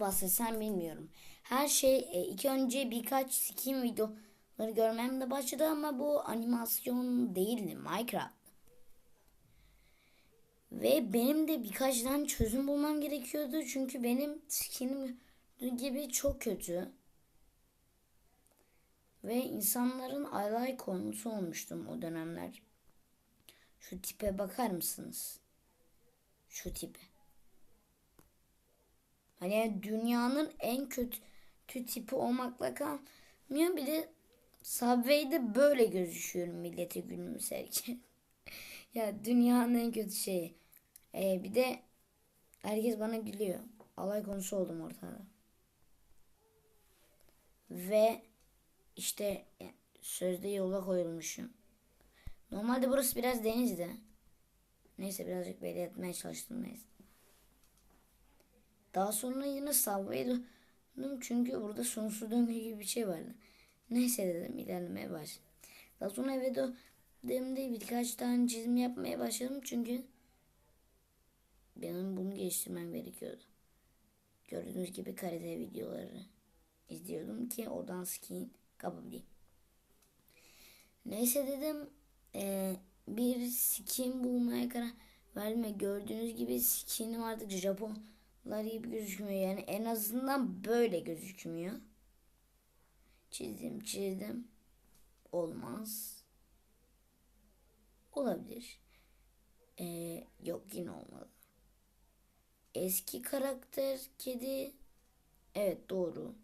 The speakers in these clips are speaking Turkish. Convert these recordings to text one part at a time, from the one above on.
bahsetsem bilmiyorum. Her şey e, ilk önce birkaç skin videoları görmemle başladı ama bu animasyon değildi Minecraft. Ve benim de birkaç tane çözüm bulmam gerekiyordu. Çünkü benim skinim gibi çok kötü. Ve insanların alay konusu olmuştum o dönemler. Şu tipe bakar mısınız? Şu tipe. Hani dünyanın en kötü tipi olmakla kalmıyor. Bir de Subway'de böyle gözüküyorum millete gülümserken. ya dünyanın en kötü şeyi. Ee, bir de herkes bana gülüyor. Alay konusu oldum ortada. Ve işte sözde yola koyulmuşum. Normalde burası biraz denizdi. Neyse birazcık belli etmeye çalıştım neyse. Daha sonra yine Subway'e döndüm çünkü burada sonsuz döngü gibi bir şey vardı. Neyse dedim ilerlemeye başladım. Daha sonra eve döndüğümde birkaç tane çizim yapmaya başladım çünkü benim bunu geliştirmem gerekiyordu. Gördüğünüz gibi kalite videoları izliyordum ki oradan skin kapabileyim. Neyse dedim e, bir skin bulmaya karar verme. Gördüğünüz gibi skinim artık Japonlar gibi gözükmüyor. Yani en azından böyle gözükmüyor. Çizdim çizdim. Olmaz. Olabilir. Ee, yok yine olmadı. Eski karakter kedi. Evet doğru.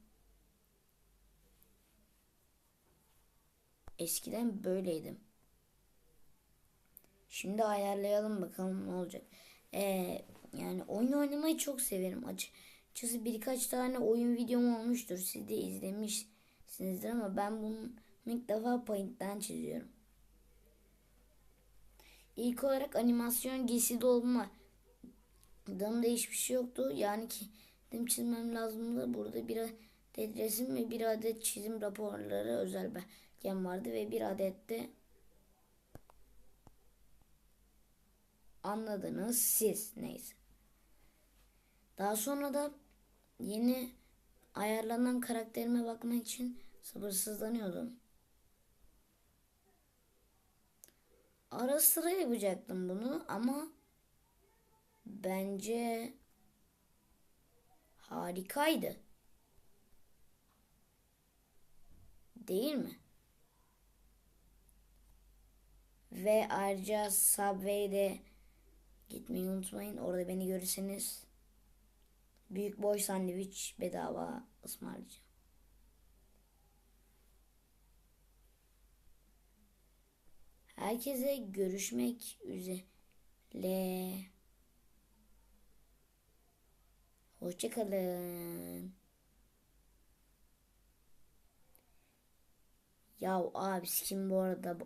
Eskiden böyleydim. Şimdi ayarlayalım bakalım ne olacak. Ee, yani oyun oynamayı çok severim. Açıkçası birkaç tane oyun videom olmuştur. Siz de izlemişsinizdir ama ben bunu ilk defa Paint'ten çiziyorum. İlk olarak animasyon giysi dolma. Adamda hiçbir şey yoktu. Yani ki benim çizmem lazımdı. Burada bir adet resim ve bir adet çizim raporları özel belgem vardı ve bir adet de anladınız siz neyse. Daha sonra da yeni ayarlanan karakterime bakmak için sabırsızlanıyordum. Ara sıra yapacaktım bunu ama bence harikaydı. Değil mi? Ve ayrıca Subway'de gitmeyi unutmayın. Orada beni görürseniz büyük boy sandviç bedava ısmarlayacağım. Herkese görüşmek üzere. Hoşçakalın. Ya abi kim bu arada